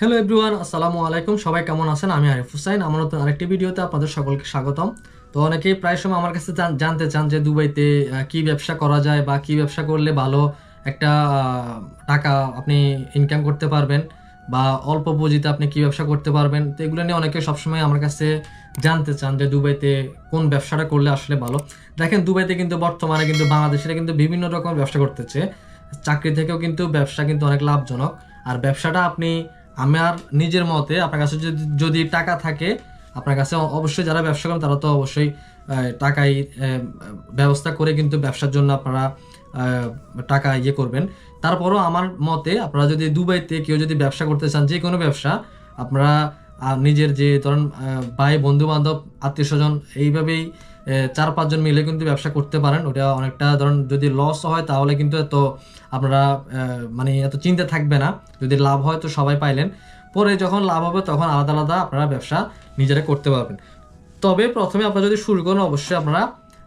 Hello everyone আসসালামু আলাইকুম। সবাই কেমন আছেন? আমি আরিফ হুসাইন। আমার নতুন আরেকটি ভিডিওতে আপনাদের সকলকে স্বাগতম। তো অনেকেই প্রায় সময় আমার কাছে জানতে চান যে দুবাইতে কি ব্যবসা করা যায় বা কি ব্যবসা করলে ভালো একটা টাকা আপনি ইনকাম করতে পারবেন বা অল্প পুঁজিতে আপনি কি ব্যবসা করতে পারবেন। তো এগুলো নিয়ে অনেকে সবসময় আমার কাছে জানতে চান যে দুবাইতে কোন ব্যবসাটা করলে আসলে ভালো। দেখেন, দুবাইতে কিন্তু বর্তমানে কিন্তু বাংলাদেশিরা কিন্তু বিভিন্ন রকম ব্যবসা করতেছে। চাকরি থেকেও কিন্তু ব্যবসা কিন্তু অনেক লাভজনক। আর ব্যবসাটা আপনি আমার নিজের মতে আপনার কাছে যদি টাকা থাকে, আপনার কাছে অবশ্যই যারা ব্যবসা করেন, তারা তো অবশ্যই টাকাই ব্যবস্থা করে কিন্তু ব্যবসার জন্য আপনারা টাকা ইয়ে করবেন। তারপরও আমার মতে আপনারা যদি দুবাইতে কেউ যদি ব্যবসা করতে চান, যে কোনো ব্যবসা, আপনারা নিজের যে ধরেন ভাই বন্ধু বান্ধব আত্মীয় স্বজন এইভাবেই চার, পাঁচজন মিলে কিন্তু ব্যবসা করতে পারেন। ওটা অনেকটা ধরুন যদি লস হয় তাহলে কিন্তু এত আপনারা মানে এত চিন্তা থাকবে না। যদি লাভ হয় তো সবাই পাইলেন। পরে যখন লাভ হবে তখন আলাদা আলাদা আপনারা ব্যবসা নিজেরা করতে পারবেন। তবে প্রথমে আপনারা যদি শুরু করেন, অবশ্যই আপনারা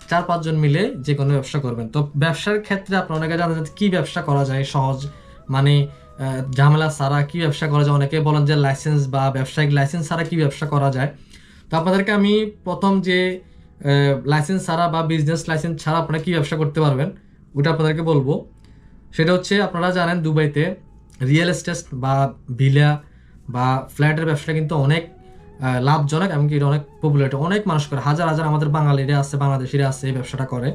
চার, পাঁচজন মিলে যে কোনো ব্যবসা করবেন। তো ব্যবসার ক্ষেত্রে আপনারা অনেকে জানেন যে কি ব্যবসা করা যায়? সহজ মানে ঝামেলা ছাড়া কি ব্যবসা করা যায়? অনেকে বলেন যে লাইসেন্স বা ব্যবসায়িক লাইসেন্স ছাড়া কি ব্যবসা করা যায়? তো আপনাদেরকে আমি প্রথম যে লাইসেন্স ছাড়া বা বিজনেস লাইসেন্স ছাড়া আপনারা কী ব্যবসা করতে পারবেন? ওটা আপনাদেরকে বলব। সেটা হচ্ছে, আপনারা জানেন দুবাইতে রিয়েল এস্টেট বা ভিলা বা ফ্ল্যাটের ব্যবসাটা কিন্তু অনেক লাভজনক এমনকি এটা অনেক পপুলার অনেক মানুষ করে। হাজার হাজার আমাদের বাঙালিরা আছে, বাংলাদেশিরা আছে এই ব্যবসাটা করে।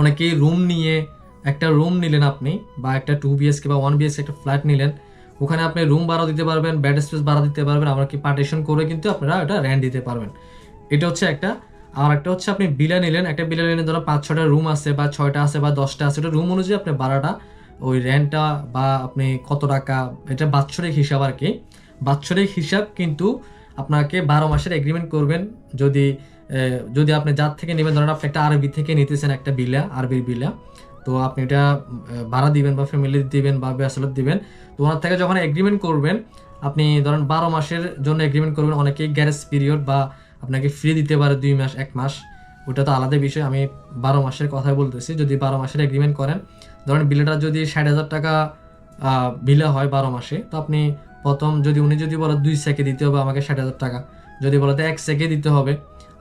অনেকেই রুম নিয়ে, একটা রুম নিলেন আপনি বা একটা টু বিএসকে বা ওয়ান বিএসকে একটা ফ্ল্যাট নিলেন। ওখানে আপনি রুম ভাড়া দিতে পারবেন বেড স্পেস ভাড়া দিতে পারবেন। আমরা কি পার্টিশন করে কিন্তু আপনারা এটা রেন্ট দিতে পারবেন। এটা হচ্ছে একটা। আর একটা হচ্ছে আপনি বিলা নিলেন, একটা বিলা নিলেন ধরো পাঁচ ছটা রুম আছে বা ছয়টা আছে বা দশটা আছে, ওটা রুম অনুযায়ী আপনি ভাড়াটা, ওই রেন্টটা বা আপনি কত টাকা, এটা বাৎসরিক হিসাব আর কি। বাৎসরিক হিসাব কিন্তু আপনাকে বারো মাসের এগ্রিমেন্ট করবেন যদি যদি আপনি যার থেকে নেবেন, ধরেন আপনি একটা আরবি থেকে নিতেছেন একটা বিলা আরবির বিলা তো আপনি এটা ভাড়া দিবেন বা ফ্যামিলি দিবেন বা ব্যাচেলর দিবেন, তো ওনার থেকে যখন এগ্রিমেন্ট করবেন, আপনি ধরেন বারো মাসের জন্য এগ্রিমেন্ট করবেন, অনেকেই গ্যারেজ পিরিয়ড বা আপনাকে ফ্রি দিতে পারে দুই মাস, এক মাস। ওটা তো আলাদা বিষয়, আমি বারো মাসের কথাই বলতেছি। যদি বারো মাসের এগ্রিমেন্ট করেন, ধরেন বিলেটা যদি ষাট হাজার টাকা বিলে হয় বারো মাসে, তো আপনি প্রথম যদি, উনি যদি বলে দুই সেকে দিতে হবে আমাকে ষাট হাজার টাকা, যদি বলে তো এক সেকে দিতে হবে।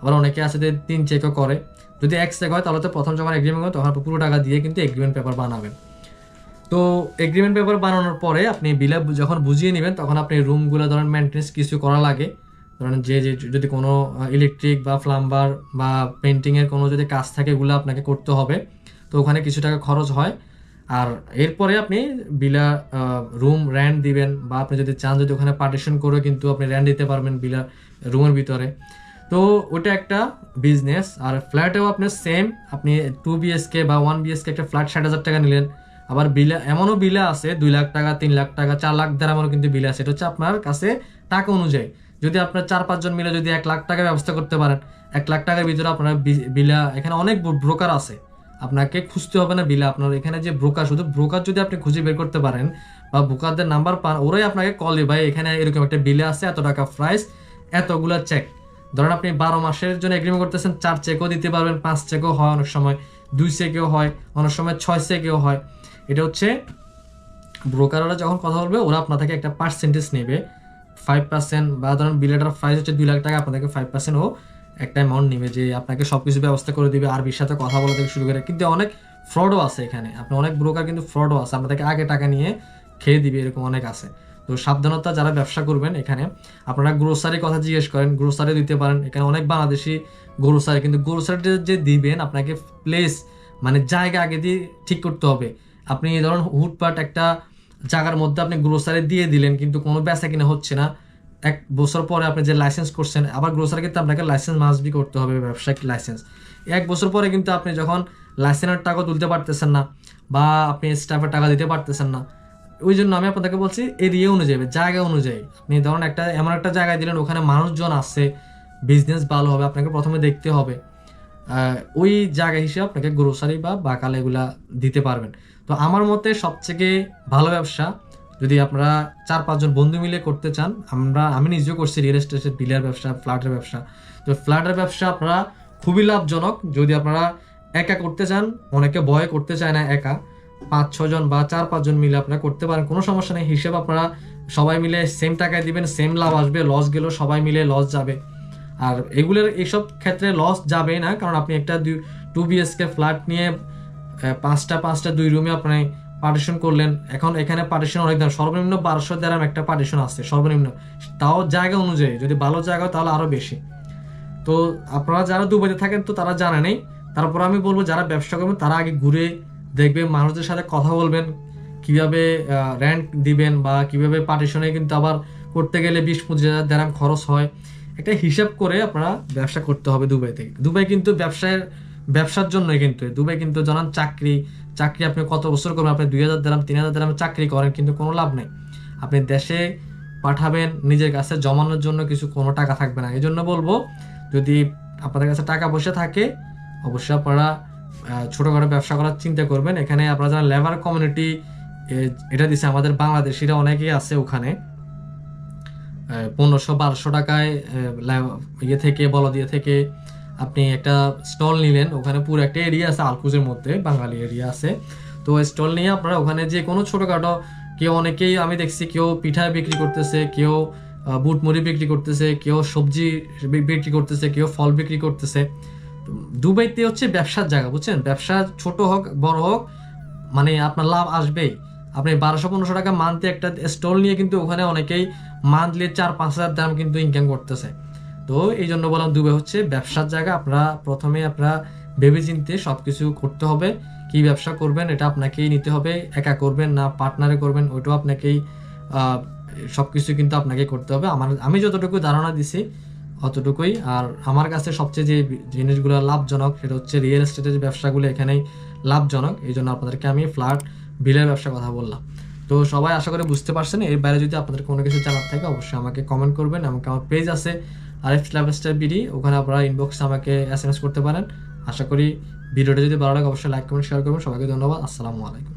আবার অনেকে আছে যে তিন চেকও করে। যদি এক চেক হয়, তাহলে তো প্রথম যখন এগ্রিমেন্ট হয় তখন পুরো টাকা দিয়ে কিন্তু এগ্রিমেন্ট পেপার বানাবেন। তো এগ্রিমেন্ট পেপার বানানোর পরে আপনি বিলে যখন বুঝিয়ে নেবেন, তখন আপনি রুমগুলো ধরেন মেনটেন্স কিছু করা লাগে। ধরেন যে যে, যদি কোনো ইলেকট্রিক বা প্লাম্বার বা পেন্টিংয়ের কোনো যদি কাজ থাকে, এগুলো আপনাকে করতে হবে। তো ওখানে কিছু টাকা খরচ হয়। আর এরপরে আপনি বিলা রুম র্যান্ট দিবেন বা আপনি যদি চান, যদি ওখানে পার্টিশন করে কিন্তু আপনি র্যান্ট দিতে পারবেন বিলা রুমের ভিতরে। তো ওটা একটা বিজনেস আর ফ্ল্যাটেও আপনি সেম আপনি টু বিএসকে বা ওয়ান বিএসকে একটা ফ্ল্যাট ষাট হাজার টাকা নিলেন। আবার বিলা, এমনও বিলা আছে, দুই লাখ টাকা, তিন লাখ টাকা, চার লাখ দেড়ামেরও কিন্তু বিলা আছে। এটা হচ্ছে আপনার কাছে টাকা অনুযায়ী। যদি আপনার চার, পাঁচজন মিলে যদি এক লাখ টাকা ব্যবস্থা করতে পারেন, এক লাখ টাকার ভিতরে আপনার বিলা, এখানে অনেক ব্রোকার আছে। আপনাকে খুঁজতে হবে না বিলা, আপনার এখানে যে ব্রোকার শুধু ব্রোকার যদি আপনি খুঁজে বের করতে পারেন বা ব্রোকারদের নাম্বার পান, ওরাই আপনাকে কল দিবে, ভাই, এখানে এরকম একটা বিলে আছে, এত টাকা প্রাইস এতগুলা চেক ধরেন আপনি বারো মাসের জন্য এগ্রিমেন্ট করতেছেন, চার চেকও দিতে পারবেন, পাঁচ চেকও হয় অনেক সময়, দুই চেকেও হয়, অনেক সময় ছয় চেকেও হয়। এটা হচ্ছে ব্রোকাররা যখন কথা বলবে, ওরা আপনার থেকে একটা পার্সেন্টেজ নেবে। ফাইভ পার্সেন্ট বা ধরেন বিলেটার প্রাইস হচ্ছে দুই লাখ টাকা, আপনাদেরকে ফাইভ পার্সেন্ট ও একটা অ্যামাউন্ট নেবে যে আপনাকে সব কিছু ব্যবস্থা করে দিবে আরবির সাথে কথা বলা থেকে শুরু করে, কিন্তু অনেক ফ্রডও আছে এখানে। আপনি অনেক ব্রোকার কিন্তু ফ্রডও আছে, আপনাদেরকে আগে টাকা নিয়ে খেয়ে দিবে, এরকম অনেক আছে। তো সাবধানতা যারা ব্যবসা করবেন এখানে, আপনারা গ্রোসারি কথা জিজ্ঞেস করেন গ্রোসারি দিতে পারেন। এখানে অনেক বাংলাদেশি গ্রোসারি কিন্তু গ্রোসারি যে দিবেন, আপনাকে প্লেস মানে জায়গা আগে দিয়ে ঠিক করতে হবে। আপনি ধরুন হুটপাট একটা জায়গার মধ্যে আপনি গ্রোসারি দিয়ে দিলেন, কিন্তু কোনো বেচা কিনা হচ্ছে না। এক বছর পরে আপনি যে লাইসেন্স করছেন, আবার গ্রোসারি কিন্তু আপনাকে লাইসেন্স মাসবি করতে হবে, ব্যবসায়িক লাইসেন্স এক বছর পরে কিন্তু আপনি যখন লাইসেন্সের টাকা তুলতে পারতেছেন না, বা আপনি স্টাফের টাকা দিতে পারতেছেন না, ওই জন্য আমি আপনাদেরকে বলছি এরিয়া অনুযায়ী, জায়গা অনুযায়ী। আপনি ধরুন একটা, এমন একটা জায়গায় দিলেন, ওখানে মানুষজন আছে বিজনেস ভালো হবে, আপনাকে প্রথমে দেখতে হবে। ওই জায়গা হিসেবে আপনাকে গ্রোসারি বা বাকাল এগুলা দিতে পারবেন। তো আমার মতে সবথেকে ভালো ব্যবসা, যদি আপনারা চার পাঁচজন বন্ধু মিলে করতে চান, আমরা, আমি নিজেও করছি রিয়েল এস্টেটের ডিলার ব্যবসা ফ্ল্যাটের ব্যবসা। তো ফ্ল্যাটের ব্যবসা আপনারা খুবই লাভজনক, যদি আপনারা একা করতে চান, অনেকে ভয় করতে চায় না একা, পাঁচ ছজন বা চার পাঁচজন মিলে আপনারা করতে পারেন, কোনো সমস্যা নেই, হিসেব আপনারা সবাই মিলে সেম টাকায় দিবেন সেম লাভ আসবে লস গেলেও সবাই মিলে লস যাবে। আর এগুলোর এইসব ক্ষেত্রে লস যাবে না, কারণ আপনি একটা দুই টু বিএসকে ফ্ল্যাট নিয়ে পাঁচটা পাঁচটা দুই রুমে আপনি পার্টিশন করলেন। এখন এখানে পার্টিশন অনেক দাম, সর্বনিম্ন বারোশো দেড়াম একটা পার্টিশন আছে, সর্বনিম্ন। তাও জায়গা অনুযায়ী, যদি ভালো জায়গা তাহলে আরও বেশি। তো আপনারা যারা দুবাইতে থাকেন তো তারা জানে নেই। তারপর আমি বলব, যারা ব্যবসা করবেন তারা আগে ঘুরে দেখবেন, মানুষদের সাথে কথা বলবেন, কীভাবে র্যান্ট দিবেন বা কীভাবে পার্টিশনে কিন্তু আবার করতে গেলে বিশ পঁচিশ হাজার দেরাম খরচ হয়। একটা হিসাব করে আপনারা ব্যবসা করতে হবে দুবাই থেকে। দুবাই কিন্তু ব্যবসায়ের, ব্যবসার জন্যই কিন্তু। দুবাই কিন্তু জানান চাকরি চাকরি আপনি কত বছর করবেন? আপনি দুই হাজার দেরাম, তিন হাজার দেরাম চাকরি করেন কিন্তু কোনো লাভ নেই। আপনি দেশে পাঠাবেন, নিজের কাছে জমানোর জন্য কিছু কোনো টাকা থাকবে না। এই জন্য বলব, যদি আপনাদের কাছে টাকা পয়সা থাকে, অবশ্যই আপনারা ছোটখাটো ব্যবসা করার চিন্তা করবেন। এখানে আপনারা যারা লেবার কমিউনিটি এটা দিছে আমাদের বাংলাদেশিরা অনেকেই আছে ওখানে। পনেরোশো বারোশো টাকায় ইয়ে থেকে বলদিয়া থেকে আপনি একটা স্টল নিলেন। ওখানে পুরো একটা এরিয়া আছে আলকুজের মধ্যে বাঙালি এরিয়া আছে। তো স্টল নিয়ে আপনারা ওখানে যে কোনো ছোটোখাটো কেউ অনেকেই আমি দেখছি কেউ পিঠা বিক্রি করতেছে কেউ আহ, বুট মুড়ি বিক্রি করতেছে কেউ সবজি বিক্রি করতেছে কেউ ফল বিক্রি করতেছে। দুবাইতে হচ্ছে ব্যবসার জায়গা বুঝছেন? ব্যবসা ছোট হোক বড় হোক মানে আপনার লাভ আসবেই। আপনি বারোশো পনেরোশো টাকা মান্থলি একটা স্টল নিয়ে কিন্তু ওখানে অনেকেই মান্থলি চার পাঁচ হাজার দাম কিন্তু ইনকাম করতেছে। তো এই জন্য বললাম দুবাই হচ্ছে ব্যবসার জায়গা, আপনারা প্রথমে আপনারা ভেবে চিনতে সব কিছু করতে হবে। কি ব্যবসা করবেন এটা আপনাকেই নিতে হবে। একা করবেন না পার্টনারে করবেন, ওইটাও আপনাকেই সব কিছু কিন্তু আপনাকে করতে হবে। আমার, আমি যতটুকু ধারণা দিছি, অতটুকুই। আর আমার কাছে সবচেয়ে যে জিনিসগুলো লাভজনক সেটা হচ্ছে রিয়েল এস্টেটের ব্যবসাগুলো এখানেই লাভজনক। এই জন্য আপনাদেরকে আমি ফ্ল্যাট বিলের ব্যবসার কথা বললাম। তো সবাই আশা করে বুঝতে পারছেন, এর বাইরে যদি আপনাদের কোনো কিছু জানার থাকে, অবশ্যই আমাকে কমেন্ট করবেন, আমাকে আমার পেজ আছে আর এফ লাইফস্টাইল বিডি ওখানে আপনারা ইনবক্সে আমাকে এস করতে পারেন। আশা করি ভিডিওটা যদি ভালো লাগে, অবশ্যই লাইক কমেন্ট শেয়ার করবেন। সবাইকে ধন্যবাদ, আসসালামু আলাইকুম।